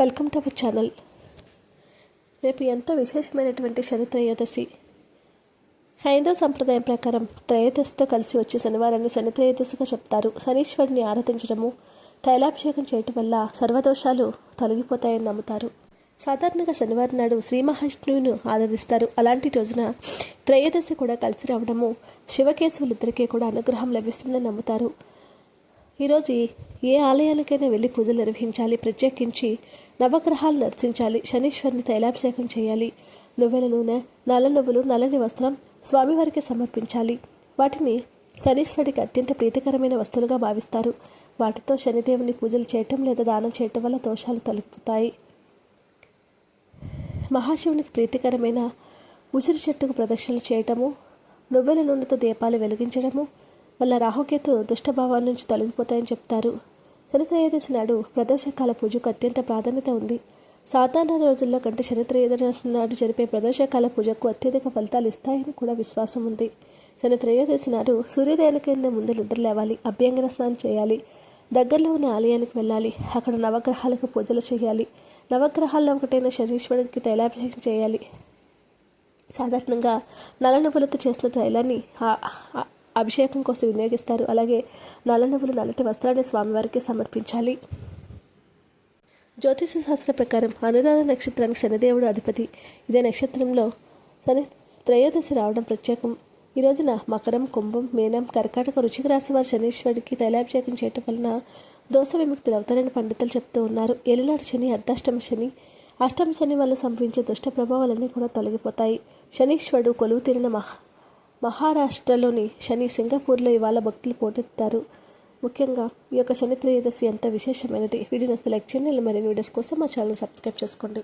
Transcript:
Welcome to our channel. రేపు ఎంతో విశేషమైనటువంటి శని త్రయోదశి. హైందవ సంప్రదాయం ప్రకారం త్రయోదశితో కలిసి వచ్చే శనివారాన్ని శని త్రయోదశిగా చెప్తారు. శనీశ్వరుని ఆరాధించడము తైలాభిషేకం చేయటం వల్ల సర్వదోషాలు తొలగిపోతాయని నమ్ముతారు. సాధారణంగా శనివారం నాడు శ్రీ మహావిష్ణువును ఆరాధిస్తారు. అలాంటి రోజున త్రయోదశి కూడా కలిసి రావడము శివకేశవులిద్దరికీ కూడా అనుగ్రహం లభిస్తుందని నమ్ముతారు. ఈరోజు ఏ ఆలయాలకైనా వెళ్ళి పూజలు నిర్వహించాలి ప్రత్యేకించి నవగ్రహాలు దర్శించాలి శనీశ్వరుని తైలాభిషేకం చేయాలి నువ్వెల నూనె నల్ల నువ్వులు నల్లని వస్త్రం స్వామివారికి సమర్పించాలి. వాటిని శనీశ్వరుడికి అత్యంత ప్రీతికరమైన వస్తువులుగా భావిస్తారు. వాటితో శనిదేవుని పూజలు చేయటం లేదా దానం చేయటం వల్ల దోషాలు తొలగిపోతాయి మహాశివునికి ప్రీతికరమైన ఉసిరి చెట్టుకు ప్రదక్షిణలు చేయటము నువ్వెల నూనెతో దీపాలు వెలిగించడము వల్ల రాహుకేతు దుష్టభావాల నుంచి తొలగిపోతాయని చెప్తారు. శనిత్రయోదశి నాడు ప్రదోషకాల పూజకు అత్యంత ప్రాధాన్యత ఉంది. సాధారణ రోజుల్లో కంటే శనిత్రయోదశి నాడు జరిపే ప్రదోషకాల పూజకు అత్యధిక ఫలితాలు ఇస్తాయని కూడా విశ్వాసం ఉంది. శని త్రయోదశి నాడు సూర్యోదయానికైనా ముందు నిద్ర లేవాలి అభ్యంగన స్నానం చేయాలి దగ్గరలో ఉన్న ఆలయానికి వెళ్ళాలి అక్కడ నవగ్రహాలకు పూజలు చేయాలి నవగ్రహాల్లో ఒకటైన శనీశ్వరుడికి తైలాభిషేకం చేయాలి. సాధారణంగా నల్ల నువ్వులతో చేసిన తైలాన్ని అభిషేకం కోసం వినియోగిస్తారు. అలాగే నల్ల నువ్వులు నల్లటి వస్త్రాన్ని స్వామివారికి సమర్పించాలి. జ్యోతిష శాస్త్ర ప్రకారం అనురాధ నక్షత్రానికి శనిదేవుడు అధిపతి. ఇదే నక్షత్రంలో శని త్రయోదశి రావడం ప్రత్యేకం. ఈ రోజున మకరం కుంభం మీనం కర్కాటక రుచిక రాశి వారి శనీశ్వరుడికి తైలాభిషేకం చేయటం వలన దోష విముక్తులు అవుతారని పండితులు చెప్తూ ఉన్నారు. ఏలినాడు శని అర్ధాష్టమ శని అష్టమ శని వల్ల సంభవించే దుష్ట ప్రభావాలన్నీ కూడా తొలగిపోతాయి. శనీశ్వరుడు కొలువు తీరిన మహా మహారాష్ట్రలోని శని సింగపూర్లో ఇవాళ భక్తులు పోటెత్తారు. ముఖ్యంగా ఈ యొక్క శని త్రయోదశి ఎంత విశేషమైనది. వీడియోని లైక్ చేయండి మరిన్ని వీడియోస్ కోసం మా ఛానల్ సబ్స్క్రైబ్ చేసుకోండి.